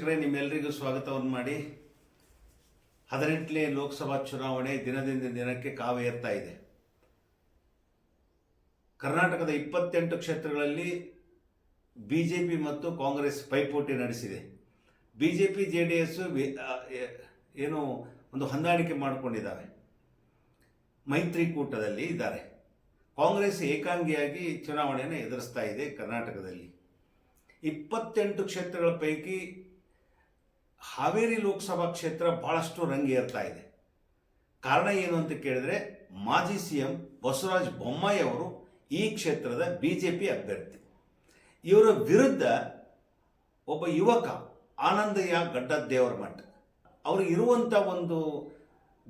ವೀಕ್ಷಕರೇ ನಿಮ್ಮೆಲ್ಲರಿಗೂ ಸ್ವಾಗತವನ್ನು ಮಾಡಿ. ಹದಿನೆಂಟನೇ ಲೋಕಸಭಾ ಚುನಾವಣೆ ದಿನದಿಂದ ದಿನಕ್ಕೆ ಕಾವೇರ್ತಾ ಇದೆ. ಕರ್ನಾಟಕದ ಇಪ್ಪತ್ತೆಂಟು ಕ್ಷೇತ್ರಗಳಲ್ಲಿ ಬಿ ಜೆ ಪಿ ಮತ್ತು ಕಾಂಗ್ರೆಸ್ ಪೈಪೋಟಿ ನಡೆಸಿದೆ. ಬಿ ಜೆ ಡಿ ಎಸ್ಸು ಏನು ಒಂದು ಹೊಂದಾಣಿಕೆ ಮಾಡಿಕೊಂಡಿದ್ದಾವೆ. ಮೈತ್ರಿಕೂಟದಲ್ಲಿ ಇದ್ದಾರೆ. ಕಾಂಗ್ರೆಸ್ ಏಕಾಂಗಿಯಾಗಿ ಚುನಾವಣೆಯನ್ನು ಎದುರಿಸ್ತಾ ಇದೆ ಕರ್ನಾಟಕದಲ್ಲಿ. ಇಪ್ಪತ್ತೆಂಟು ಕ್ಷೇತ್ರಗಳ ಪೈಕಿ ಹಾವೇರಿ ಲೋಕಸಭಾ ಕ್ಷೇತ್ರ ಬಹಳಷ್ಟು ರಂಗೇರ್ತಾ ಇದೆ. ಕಾರಣ ಏನು ಅಂತ ಕೇಳಿದ್ರೆ ಮಾಜಿ ಸಿ ಎಂ ಬಸವರಾಜ ಬೊಮ್ಮಾಯಿ ಅವರು ಈ ಕ್ಷೇತ್ರದ ಬಿ ಜೆ ಪಿ ಅಭ್ಯರ್ಥಿ. ಇವರ ವಿರುದ್ಧ ಒಬ್ಬ ಯುವಕ ಆನಂದಯ್ಯ ಗಡ್ಡದ್ದೇವರ ಮಠ. ಅವರು ಇರುವಂಥ ಒಂದು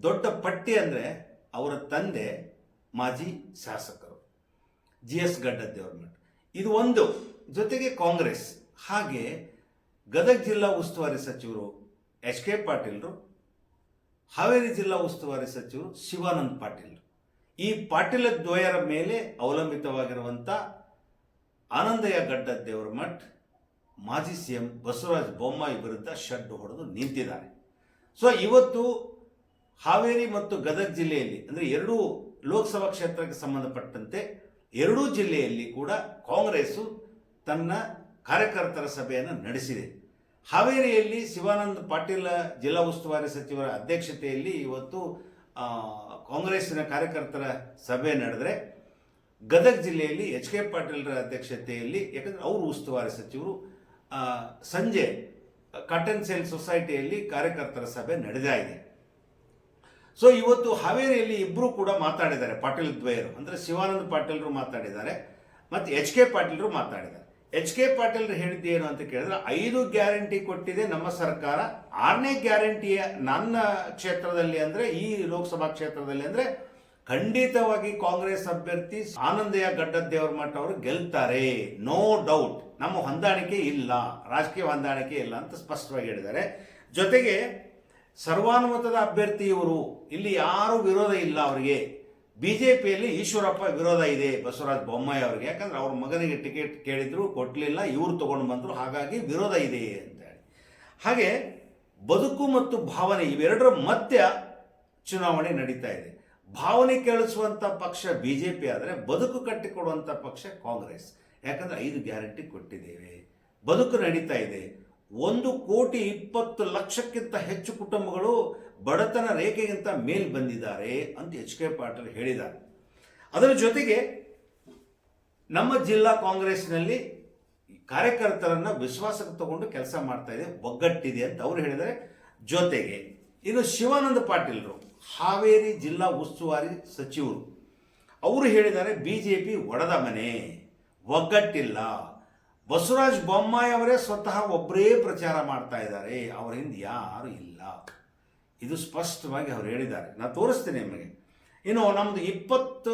ದೊಡ್ಡ ಪಟ್ಟಿ ಅಂದರೆ ಅವರ ತಂದೆ ಮಾಜಿ ಶಾಸಕರು. ಜಿ ಎಸ್ ಗಡ್ಡದ್ದೇವರ ಮಠ. ಇದು ಒಂದು ಜೊತೆಗೆ ಕಾಂಗ್ರೆಸ್. ಹಾಗೆ ಗದಗ ಜಿಲ್ಲಾ ಉಸ್ತುವಾರಿ ಸಚಿವರು ಎಚ್ ಕೆ ಪಾಟೀಲ್ರು, ಹಾವೇರಿ ಜಿಲ್ಲಾ ಉಸ್ತುವಾರಿ ಸಚಿವರು ಶಿವಾನಂದ್ ಪಾಟೀಲ್ ಈ ಪಾಟೀಲ ದ್ವಯರ ಮೇಲೆ ಅವಲಂಬಿತವಾಗಿರುವಂಥ ಆನಂದಯ್ಯ ಗಡ್ಡ ದೇವರ ಮಠ್, ಮಾಜಿ ಸಿ ಎಂ ಬಸವರಾಜ ಬೊಮ್ಮಾಯಿ ವಿರುದ್ಧ ಶಡ್ಡು ಹೊಡೆದು ನಿಂತಿದ್ದಾರೆ. ಸೊ ಇವತ್ತು ಹಾವೇರಿ ಮತ್ತು ಗದಗ ಜಿಲ್ಲೆಯಲ್ಲಿ, ಅಂದರೆ ಎರಡೂ ಲೋಕಸಭಾ ಕ್ಷೇತ್ರಕ್ಕೆ ಸಂಬಂಧಪಟ್ಟಂತೆ ಎರಡೂ ಜಿಲ್ಲೆಯಲ್ಲಿ ಕೂಡ ಕಾಂಗ್ರೆಸ್ಸು ತನ್ನ ಕಾರ್ಯಕರ್ತರ ಸಭೆಯನ್ನು ನಡೆಸಿದೆ. ಹಾವೇರಿಯಲ್ಲಿ ಶಿವಾನಂದ ಪಾಟೀಲ ಜಿಲ್ಲಾ ಉಸ್ತುವಾರಿ ಸಚಿವರ ಅಧ್ಯಕ್ಷತೆಯಲ್ಲಿ ಇವತ್ತು ಕಾಂಗ್ರೆಸ್ಸಿನ ಕಾರ್ಯಕರ್ತರ ಸಭೆ ನಡೆದರೆ ಗದಗ ಜಿಲ್ಲೆಯಲ್ಲಿ ಎಚ್ ಕೆ ಪಾಟೀಲ್ರ ಅಧ್ಯಕ್ಷತೆಯಲ್ಲಿ, ಯಾಕಂದರೆ ಅವರು ಉಸ್ತುವಾರಿ ಸಚಿವರು ಸಂಜೆ ಕಾಟನ್ ಸೇಲ್ ಸೊಸೈಟಿಯಲ್ಲಿ ಕಾರ್ಯಕರ್ತರ ಸಭೆ ನಡೆದಾ ಇದೆ. ಸೊ, ಇವತ್ತು ಹಾವೇರಿಯಲ್ಲಿ ಇಬ್ಬರು ಕೂಡ ಮಾತಾಡಿದ್ದಾರೆ, ಪಾಟೀಲ್ ದ್ವಯರು. ಅಂದರೆ ಶಿವಾನಂದ ಪಾಟೀಲ್ರು ಮಾತಾಡಿದ್ದಾರೆ, ಮತ್ತು ಎಚ್ ಕೆ ಪಾಟೀಲ್ರು ಮಾತಾಡಿದ್ದಾರೆ. ಎಚ್ ಕೆ ಪಾಟೀಲ್ ಹೇಳಿದ್ದು ಏನು ಅಂತ ಕೇಳಿದ್ರೆ, ಐದು ಗ್ಯಾರಂಟಿ ಕೊಟ್ಟಿದೆ ನಮ್ಮ ಸರ್ಕಾರ. ಆರನೇ ಗ್ಯಾರಂಟಿಯ ನನ್ನ ಕ್ಷೇತ್ರದಲ್ಲಿ ಅಂದರೆ, ಈ ಲೋಕಸಭಾ ಕ್ಷೇತ್ರದಲ್ಲಿ ಅಂದರೆ, ಖಂಡಿತವಾಗಿ ಕಾಂಗ್ರೆಸ್ ಅಭ್ಯರ್ಥಿ ಆನಂದಯ್ಯ ಗಡ್ಡದ್ದೇವರ ಮಠ ಅವರು ಗೆಲ್ತಾರೆ. ನೋ ಡೌಟ್ ನಮ್ಮ ಹೊಂದಾಣಿಕೆ ಇಲ್ಲ. ರಾಜಕೀಯ ಹೊಂದಾಣಿಕೆ ಇಲ್ಲ ಅಂತ ಸ್ಪಷ್ಟವಾಗಿ ಹೇಳಿದ್ದಾರೆ. ಜೊತೆಗೆ ಸರ್ವಾನುಮತದ ಅಭ್ಯರ್ಥಿ ಇವರು ಇಲ್ಲಿ ಯಾರು ವಿರೋಧ ಇಲ್ಲ ಅವರಿಗೆ. ಬಿಜೆಪಿಯಲ್ಲಿ ಈಶ್ವರಪ್ಪ ವಿರೋಧ ಇದೆ, ಬಸವರಾಜ ಬೊಮ್ಮಾಯಿ ಅವರಿಗೆ. ಯಾಕಂದ್ರೆ ಅವ್ರ ಮಗನಿಗೆ ಟಿಕೆಟ್ ಕೇಳಿದ್ರು ಕೊಟ್ಟಲಿಲ್ಲ ಇವ್ರು ತಗೊಂಡು ಬಂದರು, ಹಾಗಾಗಿ ವಿರೋಧ ಇದೆ ಅಂತ ಹೇಳಿ ಹಾಗೆ ಬದುಕು ಮತ್ತು ಭಾವನೆ ಇವೆರಡರ ಮಧ್ಯ ಚುನಾವಣೆ ನಡೀತಾ ಇದೆ. ಭಾವನೆ ಕೇಳಿಸುವಂಥ ಪಕ್ಷ ಬಿ ಜೆ ಪಿ ಆದರೆ ಬದುಕು ಕಟ್ಟಿಕೊಡುವಂಥ ಪಕ್ಷ ಕಾಂಗ್ರೆಸ್. ಯಾಕಂದ್ರೆ ಐದು ಗ್ಯಾರಂಟಿ ಕೊಟ್ಟಿದ್ದೇವೆ. ಬದುಕು ನಡೀತಾ ಇದೆ. ಒಂದು ಕೋಟಿ ಇಪ್ಪತ್ತು ಲಕ್ಷಕ್ಕಿಂತ ಹೆಚ್ಚು ಕುಟುಂಬಗಳು ಬಡತನ ರೇಖೆಗಿಂತ ಮೇಲ್ ಬಂದಿದ್ದಾರೆ ಅಂತ ಎಚ್ ಕೆ ಪಾಟೀಲ್ ಹೇಳಿದ್ದಾರೆ. ಅದರ ಜೊತೆಗೆ ನಮ್ಮ ಜಿಲ್ಲಾ ಕಾಂಗ್ರೆಸ್ನಲ್ಲಿ ಕಾರ್ಯಕರ್ತರನ್ನ ವಿಶ್ವಾಸಕ್ಕೆ ತಗೊಂಡು ಕೆಲಸ ಮಾಡ್ತಾ ಇದೆ, ಒಗ್ಗಟ್ಟಿದೆ ಅಂತ ಅವರು ಹೇಳಿದ್ದಾರೆ. ಜೊತೆಗೆ ಇನ್ನು ಶಿವಾನಂದ ಪಾಟೀಲ್ರು, ಹಾವೇರಿ ಜಿಲ್ಲಾ ಉಸ್ತುವಾರಿ ಸಚಿವರು, ಅವರು ಹೇಳಿದ್ದಾರೆ ಬಿ ಜೆ ಪಿ ಒಡೆದ ಮನೆ, ಒಗ್ಗಟ್ಟಿಲ್ಲ. ಬಸವರಾಜ ಬೊಮ್ಮಾಯಿ ಅವರೇ ಸ್ವತಃ ಒಬ್ಬರೇ ಪ್ರಚಾರ ಮಾಡ್ತಾ ಇದ್ದಾರೆ, ಅವರ ಹಿಂದೆ ಯಾರು ಇಲ್ಲ. ಇದು ಸ್ಪಷ್ಟವಾಗಿ ಅವರು ಹೇಳಿದ್ದಾರೆ. ನಾನು ತೋರಿಸ್ತೇನೆ ನಿಮಗೆ. ಇನ್ನು ನಮ್ಮದು ಇಪ್ಪತ್ತು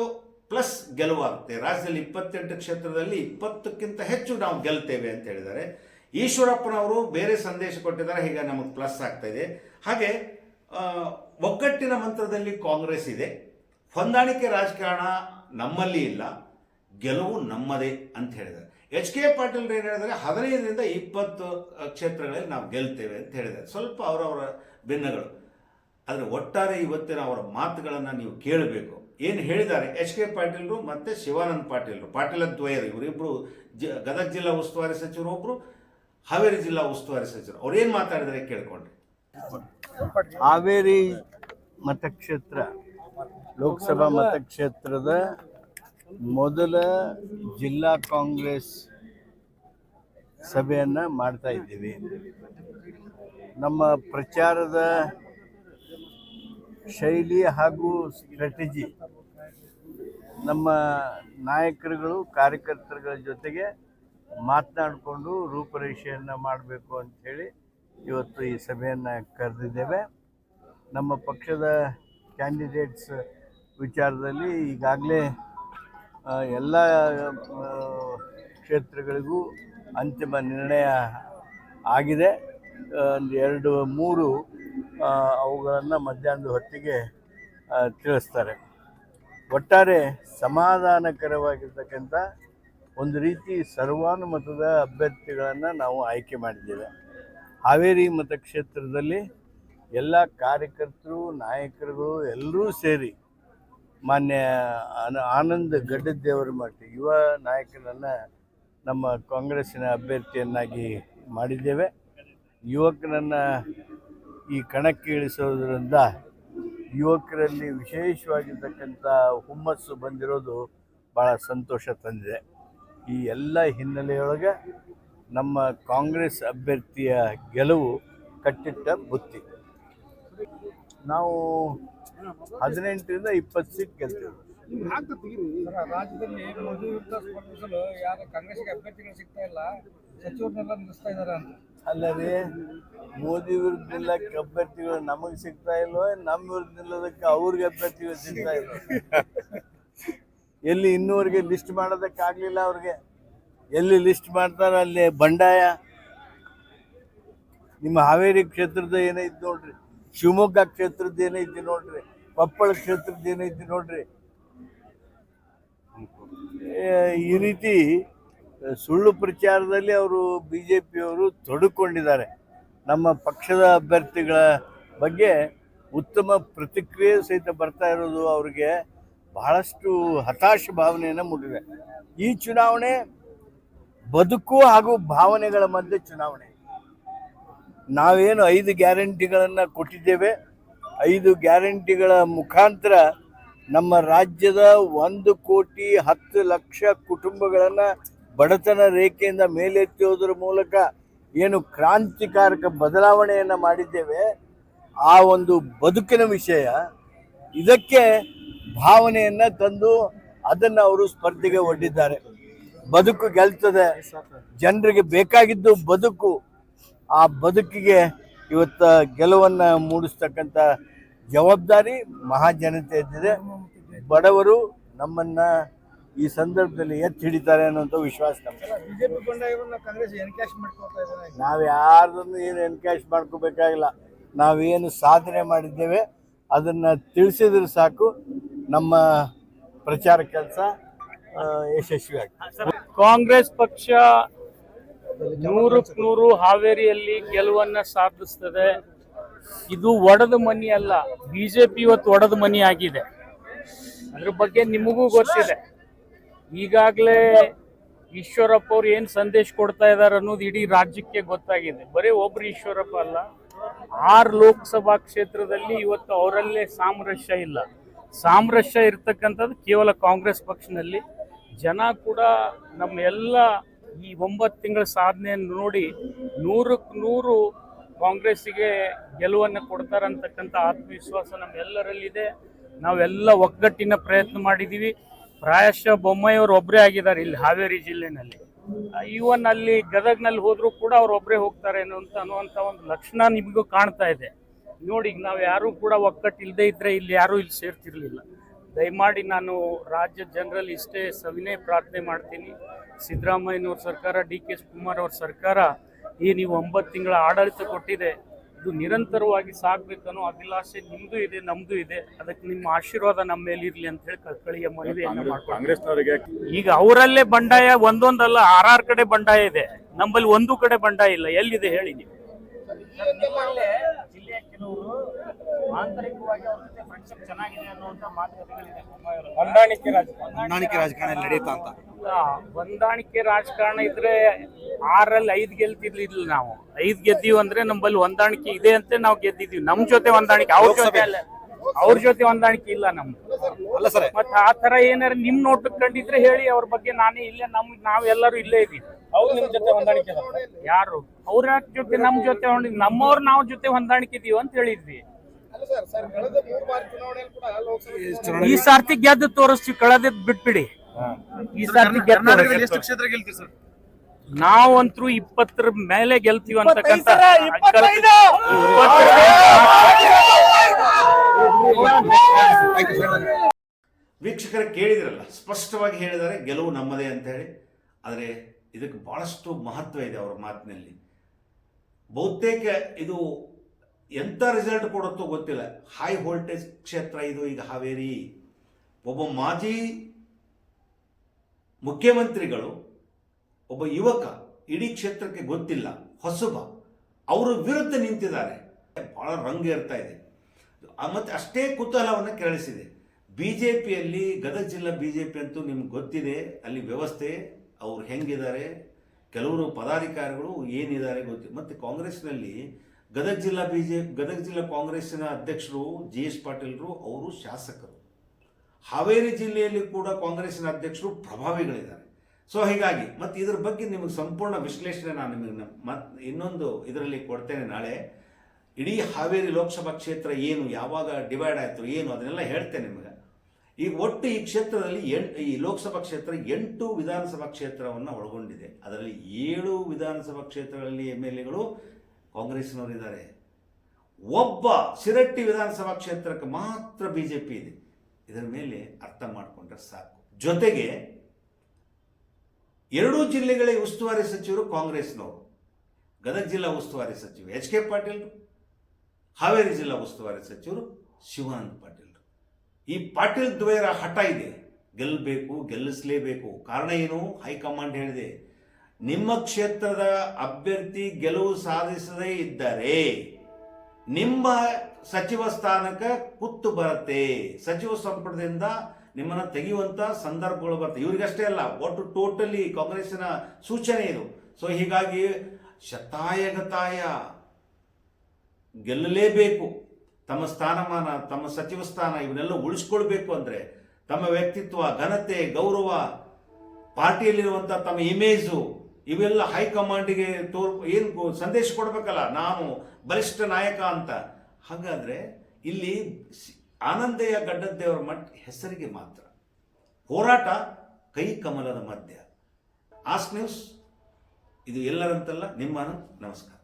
ಪ್ಲಸ್ ಗೆಲುವಾಗುತ್ತೆ. ರಾಜ್ಯದಲ್ಲಿ ಇಪ್ಪತ್ತೆಂಟು ಕ್ಷೇತ್ರದಲ್ಲಿ ಇಪ್ಪತ್ತಕ್ಕಿಂತ ಹೆಚ್ಚು ನಾವು ಗೆಲ್ತೇವೆ ಅಂತ ಹೇಳಿದ್ದಾರೆ. ಈಶ್ವರಪ್ಪನವರು ಬೇರೆ ಸಂದೇಶ ಕೊಟ್ಟಿದ್ದಾರೆ, ಹೀಗೆ ನಮಗೆ ಪ್ಲಸ್ ಆಗ್ತಾ ಇದೆ. ಹಾಗೆ ಒಗ್ಗಟ್ಟಿನ ಮಂತ್ರದಲ್ಲಿ ಕಾಂಗ್ರೆಸ್ ಇದೆ. ಹೊಂದಾಣಿಕೆ ರಾಜಕಾರಣ ನಮ್ಮಲ್ಲಿ ಇಲ್ಲ, ಗೆಲುವು ನಮ್ಮದೇ ಅಂತ ಹೇಳಿದ್ದಾರೆ. ಎಚ್ ಕೆ ಪಾಟೀಲ್ ಏನು ಹೇಳಿದರೆ ಹದಿನೈದರಿಂದ ಇಪ್ಪತ್ತು ಕ್ಷೇತ್ರಗಳಲ್ಲಿ ನಾವು ಗೆಲ್ತೇವೆ ಅಂತ ಹೇಳಿದ್ದಾರೆ. ಸ್ವಲ್ಪ ಅವರವರ ಭಿನ್ನಗಳು. ಆದರೆ ಒಟ್ಟಾರೆ ಇವತ್ತಿನ ಅವರ ಮಾತುಗಳನ್ನು ನೀವು ಕೇಳಬೇಕು. ಏನು ಹೇಳಿದ್ದಾರೆ? ಎಚ್ ಕೆ ಪಾಟೀಲ್ರು ಮತ್ತು ಶಿವಾನಂದ್ ಪಾಟೀಲ್ರು. ಪಾಟೀಲ ದ್ವಯರು. ಇವರಿಬ್ಬರು ಜ, ಗದಗ ಜಿಲ್ಲಾ ಉಸ್ತುವಾರಿ ಸಚಿವರು ಒಬ್ಬರು ಹಾವೇರಿ ಜಿಲ್ಲಾ ಉಸ್ತುವಾರಿ ಸಚಿವರು. ಅವ್ರೇನು ಮಾತಾಡಿದರೆ ಕೇಳ್ಕೊಂಡ್ರಿ. ಹಾವೇರಿ ಮತಕ್ಷೇತ್ರ, ಲೋಕಸಭಾ ಮತಕ್ಷೇತ್ರದ ಮೊದಲ ಜಿಲ್ಲಾ ಕಾಂಗ್ರೆಸ್ ಸಭೆಯನ್ನು ಮಾಡ್ತಾ ಇದ್ದೀವಿ. ನಮ್ಮ ಪ್ರಚಾರದ ಶೈಲಿ ಹಾಗೂ ಸ್ಟ್ರಾಟಜಿ ನಮ್ಮ ನಾಯಕರುಗಳು, ಕಾರ್ಯಕರ್ತರುಗಳ ಜೊತೆಗೆ ಮಾತನಾಡಿಕೊಂಡು ರೂಪರೇಷೆಯನ್ನು ಮಾಡಬೇಕು ಅಂಥೇಳಿ ಇವತ್ತು ಈ ಸಭೆಯನ್ನು ಕರೆದಿದ್ದೇವೆ. ನಮ್ಮ ಪಕ್ಷದ ಕ್ಯಾಂಡಿಡೇಟ್ಸ್ ವಿಚಾರದಲ್ಲಿ ಈಗಾಗಲೇ ಎಲ್ಲ ಕ್ಷೇತ್ರಗಳಿಗೂ ಅಂತಿಮ ನಿರ್ಣಯ ಆಗಿದೆ. ಒಂದು ಎರಡು, ಮೂರು ಅವುಗಳನ್ನು ಮಧ್ಯಾಹ್ನದ ಹೊತ್ತಿಗೆ ತಿಳಿಸ್ತಾರೆ. ಒಟ್ಟಾರೆ ಸಮಾಧಾನಕರವಾಗಿರ್ತಕ್ಕಂಥ ಒಂದು ರೀತಿ ಸರ್ವಾನುಮತದ ಅಭ್ಯರ್ಥಿಗಳನ್ನು ನಾವು ಆಯ್ಕೆ ಮಾಡಿದ್ದೇವೆ. ಹಾವೇರಿ ಮತಕ್ಷೇತ್ರದಲ್ಲಿ ಎಲ್ಲ ಕಾರ್ಯಕರ್ತರು, ನಾಯಕರುಗಳು ಎಲ್ಲರೂ ಸೇರಿ ಮಾನ್ಯ ಆನ- ಆನಂದ್ ಗಡ್ಡದೇವರ ಮಠ ಯುವ ನಾಯಕರನ್ನು ನಮ್ಮ ಕಾಂಗ್ರೆಸ್ಸಿನ ಅಭ್ಯರ್ಥಿಯನ್ನಾಗಿ ಮಾಡಿದ್ದೇವೆ. ಯುವಕನನ್ನು ಈ ಕಣಕ್ಕೆ ಇಳಿಸೋದ್ರಿಂದ ಯುವಕರಲ್ಲಿ ವಿಶೇಷವಾಗಿರ್ತಕ್ಕಂಥ ಹುಮ್ಮಸ್ಸು ಬಂದಿರೋದು ಭಾಳ ಸಂತೋಷ ತಂದಿದೆ. ಈ ಎಲ್ಲ ಹಿನ್ನೆಲೆಯೊಳಗೆ ನಮ್ಮ ಕಾಂಗ್ರೆಸ್ ಅಭ್ಯರ್ಥಿಯ ಗೆಲುವು ಕಟ್ಟಿಟ್ಟ ಬುತ್ತಿ. ನಾವು ಹದಿನೆಂಟರಿಂದ ಇಪ್ಪತ್ತು ಸೀಟ್ ಗೆಲ್ತೇವೆ ರಾಜ್ಯದಲ್ಲಿ ಮೋದಿ ವಿರುದ್ಧ ಸ್ಪರ್ಧಿಸಲು ಯಾರು ಕಾಂಗ್ರೆಸ್ಗೆ ಅಭ್ಯರ್ಥಿಗಳು ಸಿಗ್ತಾ ಇಲ್ಲ, ಸಚಿವರನ್ನೆಲ್ಲ ನಿಲ್ಲಿಸ್ತಾ ಇದ್ದಾರೆ ಅಂತ. ಅಲ್ಲದೆ ಮೋದಿ ವಿರುದ್ಧ ನಿಲ್ಲಕ್ಕೆ ಅಭ್ಯರ್ಥಿಗಳು ನಮಗೆ ಸಿಗ್ತಾ ಇಲ್ವೋ ನಮ್ಮ ವಿರುದ್ಧ ನಿಲ್ಲೋದಕ್ಕೆ ಅವ್ರಿಗೆ ಅಭ್ಯರ್ಥಿಗಳು ಸಿಗ್ತಾ ಇಲ್ಲ ಎಲ್ಲಿ ಇನ್ನೂವರೆಗೆ ಲಿಸ್ಟ್ ಮಾಡೋದಕ್ಕಾಗಲಿಲ್ಲ ಅವ್ರಿಗೆ. ಎಲ್ಲಿ ಲಿಸ್ಟ್ ಮಾಡ್ತಾರೆ ಅಲ್ಲಿ ಬಂಡಾಯ. ನಿಮ್ಮ ಹಾವೇರಿ ಕ್ಷೇತ್ರದ ಏನೈತಿ ನೋಡ್ರಿ, ಶಿವಮೊಗ್ಗ ಕ್ಷೇತ್ರದ ಏನೈತಿ ನೋಡ್ರಿ, ಕೊಪ್ಪಳ ಕ್ಷೇತ್ರದ ಏನೈತಿ ನೋಡ್ರಿ. ಈ ರೀತಿ ಸುಳ್ಳು ಪ್ರಚಾರದಲ್ಲಿ ಅವರು ಬಿ ಜೆ ಪಿಯವರು ತೊಡಕೊಂಡಿದ್ದಾರೆ. ನಮ್ಮ ಪಕ್ಷದ ಅಭ್ಯರ್ಥಿಗಳ ಬಗ್ಗೆ ಉತ್ತಮ ಪ್ರತಿಕ್ರಿಯೆ ಸಹಿತ ಬರ್ತಾ ಇರೋದು ಅವರಿಗೆ ಬಹಳಷ್ಟು ಹತಾಶ ಭಾವನೆಯನ್ನು ಮೂಡಿದೆ. ಈ ಚುನಾವಣೆ ಬದುಕು ಹಾಗೂ ಭಾವನೆಗಳ ಮಧ್ಯೆ ಚುನಾವಣೆ. ನಾವೇನು ಐದು ಗ್ಯಾರಂಟಿಗಳನ್ನು ಕೊಟ್ಟಿದ್ದೇವೆ. ಐದು ಗ್ಯಾರಂಟಿಗಳ ಮುಖಾಂತರ ನಮ್ಮ ರಾಜ್ಯದ ಒಂದು ಕೋಟಿ ಹತ್ತು ಲಕ್ಷ ಕುಟುಂಬಗಳನ್ನು ಬಡತನ ರೇಖೆಯಿಂದ ಮೇಲೆತ್ತುವುದರ ಮೂಲಕ ಏನು ಕ್ರಾಂತಿಕಾರಕ ಬದಲಾವಣೆಯನ್ನು ಮಾಡಿದ್ದೇವೆ, ಆ ಒಂದು ಬದುಕಿನ ವಿಷಯ, ಇದಕ್ಕೆ ಭಾವನೆಯನ್ನು ತಂದು ಅದನ್ನು ಅವರು ಸ್ಪರ್ಧೆಗೆ ಒಡ್ಡಿದ್ದಾರೆ. ಬದುಕು ಗೆಲ್ತದೆ, ಜನರಿಗೆ ಬೇಕಾಗಿದ್ದು ಬದುಕು, ಆ ಬದುಕಿಗೆ ಇವತ್ತ ಗೆಲುವನ್ನು ಮೂಡಿಸ್ತಕ್ಕಂಥ ಜವಾಬ್ದಾರಿ ಮಹಾಜನತೆಯದ್ದಿದೆ. ಬಡವರು ನಮ್ಮನ್ನ ಈ ಸಂದರ್ಭದಲ್ಲಿ ಎತ್ತಿ ಹಿಡಿತಾರೆ ಅನ್ನುವಂಥ ವಿಶ್ವಾಸ ನಮಗೆ. ಬಿಜೆಪಿ ಬಂಡಾಯವನ್ನು ಕಾಂಗ್ರೆಸ್ ಎನ್ಕ್ಯಾಶ್ ಮಾಡ್ಕೊಳ್ತಾ ಇದ್ದಾರೆ. ನಾವು ಯಾರನ್ನು ಏನು ಎನ್ಕ್ಯಾಶ್ ಮಾಡ್ಕೋಬೇಕಾಗಿಲ್ಲ. ನಾವೇನು ಸಾಧನೆ ಮಾಡಿದ್ದೇವೆ ಅದನ್ನು ತಿಳಿಸಿದ್ರೆ ಸಾಕು. ನಮ್ಮ ಪ್ರಚಾರ ಕೆಲಸ ಯಶಸ್ವಿ ಆಗ್ತದೆ ಕಾಂಗ್ರೆಸ್ ಪಕ್ಷ ನೂರಕ್ಕೆ ನೂರು ಹಾವೇರಿಯಲ್ಲಿ ಗೆಲುವನ್ನು ಸಾಧಿಸ್ತದೆ. ಇದು ಒಡೆದ ಮನಿ ಅಲ್ಲ ಬಿಜೆಪಿ ಇವತ್ತು ಒಡೆದ ಮನಿ ಆಗಿದೆ. ಅದ್ರ ಬಗ್ಗೆ ನಿಮಗೂ ಗೊತ್ತಿದೆ. ಈಗಾಗಲೇ ಈಶ್ವರಪ್ಪ ಅವ್ರು ಏನು ಸಂದೇಶ ಕೊಡ್ತಾ ಇದ್ದಾರೆ ಅನ್ನೋದು ಇಡೀ ರಾಜ್ಯಕ್ಕೆ ಗೊತ್ತಾಗಿದೆ. ಬರೀ ಒಬ್ರು ಈಶ್ವರಪ್ಪ ಅಲ್ಲ, ಆರು ಲೋಕಸಭಾ ಕ್ಷೇತ್ರದಲ್ಲಿ ಇವತ್ತು ಅವರಲ್ಲೇ ಸಾಮರಸ್ಯ ಇಲ್ಲ. ಸಾಮರಸ್ಯ ಇರ್ತಕ್ಕಂಥದ್ದು ಕೇವಲ ಕಾಂಗ್ರೆಸ್ ಪಕ್ಷದಲ್ಲಿ. ಜನ ಕೂಡ ನಮ್ಮ ಎಲ್ಲ ಈ ಒಂಬತ್ತು ತಿಂಗಳ ಸಾಧನೆಯನ್ನು ನೋಡಿ ನೂರಕ್ಕೆ ನೂರು ಕಾಂಗ್ರೆಸ್ಸಿಗೆ ಗೆಲುವನ್ನು ಕೊಡ್ತಾರಂತಕ್ಕಂಥ ಆತ್ಮವಿಶ್ವಾಸ ನಮ್ಮೆಲ್ಲರಲ್ಲಿದೆ. ನಾವೆಲ್ಲ ಒಗ್ಗಟ್ಟಿನ ಪ್ರಯತ್ನ ಮಾಡಿದ್ದೀವಿ. ಪ್ರಾಯಶಃ ಬೊಮ್ಮಾಯಿಯವರು ಒಬ್ಬರೇ ಆಗಿದ್ದಾರೆ ಇಲ್ಲಿ ಹಾವೇರಿ ಜಿಲ್ಲೆನಲ್ಲಿ. ಇವನ್ ಅಲ್ಲಿ ಗದಗ್ನಲ್ಲಿ ಹೋದರೂ ಕೂಡ ಅವ್ರು ಒಬ್ಬರೇ ಹೋಗ್ತಾರೆ ಅನ್ನುವಂತ ಅನ್ನುವಂಥ ಒಂದು ಲಕ್ಷಣ ನಿಮಗೂ ಕಾಣ್ತಾ ಇದೆ. ನೋಡಿ, ಈಗ ನಾವು ಯಾರು ಕೂಡ ಒಕ್ಕಟ್ಟು ಇಲ್ಲದೆ ಇದ್ರೆ ಇಲ್ಲಿ ಯಾರೂ ಇಲ್ಲಿ ಸೇರ್ತಿರ್ಲಿಲ್ಲ. ದಯಮಾಡಿ ನಾನು ರಾಜ್ಯದ ಜನರಲ್ಲಿ ಇಷ್ಟೇ ಸವಿನಯ ಪ್ರಾರ್ಥನೆ ಮಾಡ್ತೀನಿ. ಸಿದ್ದರಾಮಯ್ಯನವ್ರ ಸರ್ಕಾರ, ಡಿ ಕೆ ಶಿವಕುಮಾರ್ ಅವ್ರ ಸರ್ಕಾರ ಈ ನೀವು ಒಂಬತ್ತು ತಿಂಗಳ ಆಡಳಿತ ಕೊಟ್ಟಿದೆ. ಇದು ನಿರಂತರವಾಗಿ ಸಾಗ್ಬೇಕನ್ನೋ ಅಭಿಲಾಷೆ ನಿಮ್ದು ಇದೆ ನಮ್ದು ಇದೆ. ಅದಕ್ಕೆ ನಿಮ್ಮ ಆಶೀರ್ವಾದ ನಮ್ಮ ಮೇಲೆ ಇರಲಿ ಅಂತ ಹೇಳಿ ಕಳಿಯ ಮನವಿಯನ್ನು ಕಾಂಗ್ರೆಸ್ನವರಿಗೆ ಈಗ ಅವರಲ್ಲೇ ಬಂಡಾಯ ಒಂದೊಂದಲ್ಲ ಆರಾರು ಕಡೆ ಬಂಡಾಯ ಇದೆ. ನಮ್ಮಲ್ಲಿ ಒಂದು ಕಡೆ ಬಂಡಾಯ ಇಲ್ಲ. ಎಲ್ಲಿದೆ ಹೇಳಿ ನೀವು? ಜಿಲ್ಲೆಯ ಕೆಲವರು ಆಂತರಿಕವಾಗಿ ಅವ್ರ ಜೊತೆ ಫ್ರೆಂಡ್ಶಿಪ್ ಚೆನ್ನಾಗಿದೆ ಅನ್ನುವಂತ ಮಾತುಕತೆಗಳಿದೆ ಹೊಂದಾಣಿಕೆ ರಾಜಕಾರಣ ಹೊಂದಾಣಿಕೆ ರಾಜಕಾರಣ ಅಂತ. ಹೊಂದಾಣಿಕೆ ರಾಜಕಾರಣ ಇದ್ರೆ ಆರಲ್ಲಿ ಐದ್ ಗೆಲ್ತಿರ್ಲಿಲ್ಲ ನಾವು. ಐದ್ ಗೆದ್ದೀವಿ ಅಂದ್ರೆ ನಮ್ಮಲ್ಲಿ ಹೊಂದಾಣಿಕೆ ಇದೆ ಅಂತ ನಾವು ಗೆದ್ದಿದೀವಿ ನಮ್ ಜೊತೆ ಹೊಂದಾಣಿಕೆ ಅವ್ರ ಜೊತೆ ಅಲ್ಲ ಅವ್ರ ಜೊತೆ ಹೊಂದಾಣಿಕೆ ಇಲ್ಲ ನಮ್ದು. ಅಲ್ಲ ಸರ್. ಮತ್ತ ಆ ತರ ಏನಾರ ನಿಮ್ ನೋಟ್ ಕಂಡಿದ್ರೆ ಹೇಳಿ ಅವ್ರ ಬಗ್ಗೆ ನಾನೇ ಇಲ್ಲೇ ನಮ್ ನಾವೆಲ್ಲರೂ ಇಲ್ಲೇ ಇದೀವಿ. ಅವ್ರು ನಿಮ್ ಜೊತೆ ಹೊಂದಾಣಿಕೆ. ಯಾರು? ಅವ್ರ ಜೊತೆ ನಮ್ ಜೊತೆ ನಮ್ಮವ್ರ ನಮ್ಮವ್ರು ನಾವ್ ಜೊತೆ ಹೊಂದಾಣಿಕೆ ಇದೀವಿ ಅಂತ ಹೇಳಿದ್ವಿ. ಈ ಸಾರ್ತಿ ಗೆದ್ದು ತೋರಿಸ್ತೀವಿ ಕಳೆದ ಬಿಟ್ಬಿಡಿ. ಈ ಸಾರ್ತಿ ಗೆದ್ದು ತೋರಿಸ್ತೀವಿ. ಕ್ಷೇತ್ರ ಗೆಲ್ತೀರಿ ಸರ್? ನಾವಂತ್ರು ಇಪ್ಪತ್ತರ ಮೇಲೆ ಗೆಲ್ತೀವಿ ಅಂತಕ್ಕಂಥ ವೀಕ್ಷಕರ ಕೇಳಿದ್ರಲ್ಲ ಸ್ಪಷ್ಟವಾಗಿ ಹೇಳಿದರೆ ಗೆಲುವು ನಮ್ಮದೇ ಅಂತ ಹೇಳಿ. ಆದರೆ ಇದಕ್ಕೆ ಬಹಳಷ್ಟು ಮಹತ್ವ ಇದೆ ಅವರ ಮಾತಿನಲ್ಲಿ. ಬಹುತೇಕ ಇದು ಎಂಥ ರಿಸಲ್ಟ್ ಕೊಡುತ್ತೋ ಗೊತ್ತಿಲ್ಲ. ಹೈ ವೋಲ್ಟೇಜ್ ಕ್ಷೇತ್ರ ಇದು ಈಗ ಹಾವೇರಿ. ಒಬ್ಬ ಮಾಜಿ ಮುಖ್ಯಮಂತ್ರಿಗಳು ಒಬ್ಬ ಯುವಕ ಇಡೀ ಕ್ಷೇತ್ರಕ್ಕೆ ಗೊತ್ತಿಲ್ಲ ಹೊಸಬ ಅವರ ವಿರುದ್ಧ ನಿಂತಿದ್ದಾರೆ. ಬಹಳ ರಂಗೇರ್ತಾ ಇದೆ. ಆ, ಮತ್ತೆ ಅಷ್ಟೇ ಕುತೂಹಲವನ್ನು ಕೆರಳಿಸಿದೆ. ಬಿ ಜೆ ಪಿಯಲ್ಲಿ ಗದಗ ಜಿಲ್ಲಾ ಬಿ ಜೆ ಪಿ ಅಂತೂ ನಿಮ್ಗೆ ಗೊತ್ತಿದೆ ಅಲ್ಲಿ ವ್ಯವಸ್ಥೆ ಅವ್ರು ಹೆಂಗಿದ್ದಾರೆ ಕೆಲವರು ಪದಾಧಿಕಾರಿಗಳು ಏನಿದ್ದಾರೆ ಗೊತ್ತಿದೆ ಮತ್ತು ಕಾಂಗ್ರೆಸ್ನಲ್ಲಿ ಗದಗ ಜಿಲ್ಲಾ ಬಿ ಜೆ ಗದಗ ಜಿಲ್ಲಾ ಕಾಂಗ್ರೆಸ್ಸಿನ ಅಧ್ಯಕ್ಷರು, ಜಿ ಎಸ್ ಪಾಟೀಲ್ರು, ಅವರು ಶಾಸಕರು. ಹಾವೇರಿ ಜಿಲ್ಲೆಯಲ್ಲಿ ಕೂಡ ಕಾಂಗ್ರೆಸ್ಸಿನ ಅಧ್ಯಕ್ಷರು ಪ್ರಭಾವಿಗಳಿದ್ದಾರೆ. ಸೊ ಹೀಗಾಗಿ, ಮತ್ತು ಇದ್ರ ಬಗ್ಗೆ ನಿಮಗೆ ಸಂಪೂರ್ಣ ವಿಶ್ಲೇಷಣೆ ನಾನು ನಿಮಗೆ ಇನ್ನೊಂದು ಇದರಲ್ಲಿ ಕೊಡ್ತೇನೆ ನಾಳೆ. ಇಡೀ ಹಾವೇರಿ ಲೋಕಸಭಾ ಕ್ಷೇತ್ರ ಏನು, ಯಾವಾಗ ಡಿವೈಡ್ ಆಯಿತು, ಏನು, ಅದನ್ನೆಲ್ಲ ಹೇಳ್ತೇನೆ ನಿಮಗೆ. ಈಗ ಒಟ್ಟು ಈ ಕ್ಷೇತ್ರದಲ್ಲಿ ಎಂಟು ಈ ಲೋಕಸಭಾ ಕ್ಷೇತ್ರ ಎಂಟು ವಿಧಾನಸಭಾ ಕ್ಷೇತ್ರವನ್ನು ಒಳಗೊಂಡಿದೆ. ಅದರಲ್ಲಿ ಏಳು ವಿಧಾನಸಭಾ ಕ್ಷೇತ್ರಗಳಲ್ಲಿ ಎಂ ಎಲ್ ಎಗಳು ಕಾಂಗ್ರೆಸ್ನವರಿದ್ದಾರೆ. ಒಬ್ಬ ಶಿರಟ್ಟಿ ವಿಧಾನಸಭಾ ಕ್ಷೇತ್ರಕ್ಕೆ ಮಾತ್ರ ಬಿ ಜೆ ಪಿ ಇದೆ. ಇದರ ಮೇಲೆ ಅರ್ಥ ಮಾಡಿಕೊಂಡ್ರೆ ಸಾಕು. ಜೊತೆಗೆ ಎರಡೂ ಜಿಲ್ಲೆಗಳ ಉಸ್ತುವಾರಿ ಸಚಿವರು ಕಾಂಗ್ರೆಸ್ನವರು. ಗದಗ ಜಿಲ್ಲಾ ಉಸ್ತುವಾರಿ ಸಚಿವ ಎಚ್ ಕೆ ಪಾಟೀಲ್ರು ಹಾವೇರಿ ಜಿಲ್ಲಾ ಉಸ್ತುವಾರಿ ಸಚಿವರು ಶಿವಾನಂದ ಪಾಟೀಲ್ರು ಈ ಪಾಟೀಲ್ ದ್ವಯರ ಹಠ ಇದೆ. ಗೆಲ್ಲಬೇಕು ಗೆಲ್ಲಿಸಲೇಬೇಕು. ಕಾರಣ ಏನು? ಹೈಕಮಾಂಡ್ ಹೇಳಿದೆ. ನಿಮ್ಮ ಕ್ಷೇತ್ರದ ಅಭ್ಯರ್ಥಿ ಗೆಲುವು ಸಾಧಿಸದೇ ಇದ್ದರೆ ನಿಮ್ಮ ಸಚಿವ ಸ್ಥಾನಕ್ಕೆ ಕುತ್ತು ಬರುತ್ತೆ. ಸಚಿವ ಸಂಪುಟದಿಂದ ನಿಮ್ಮನ್ನು ತೆಗೆಯುವಂಥ ಸಂದರ್ಭಗಳು ಬರ್ತವೆ. ಇವರಿಗಷ್ಟೇ ಅಲ್ಲ ಒಟ್ಟು ಟೋಟಲಿ ಕಾಂಗ್ರೆಸ್ಸಿನ ಸೂಚನೆ ಇದು. ಸೊ ಹೀಗಾಗಿ ಶತಾಯಗತಾಯ ಗೆಲ್ಲಲೇಬೇಕು. ತಮ್ಮ ಸ್ಥಾನಮಾನ, ತಮ್ಮ ಸಚಿವ ಸ್ಥಾನ ಇವನ್ನೆಲ್ಲ ಉಳಿಸ್ಕೊಳ್ಬೇಕು ಅಂದರೆ ತಮ್ಮ ವ್ಯಕ್ತಿತ್ವ, ಘನತೆ, ಗೌರವ ಪಾರ್ಟಿಯಲ್ಲಿರುವಂಥ ತಮ್ಮ ಇಮೇಜು ಇವೆಲ್ಲ ಹೈಕಮಾಂಡಿಗೆ ತೋರ್, ಏನು ಸಂದೇಶ ಕೊಡಬೇಕಲ್ಲ, ನಾನು ಬಲಿಷ್ಠ ನಾಯಕ ಅಂತ. ಹಾಗಾದರೆ ಇಲ್ಲಿ ಆನಂದಯ್ಯ ಗಡ್ಡದ್ದೇವರ ಮಠ ಹೆಸರಿಗೆ ಮಾತ್ರ. ಹೋರಾಟ ಕೈ ಕಮಲದ ಮಧ್ಯ. ಆಸ್ ನ್ಯೂಸ್, ಇದು ಎಲ್ಲರಂತಲ್ಲ, ನಿಮ್ಮ ನಮಸ್ಕಾರ.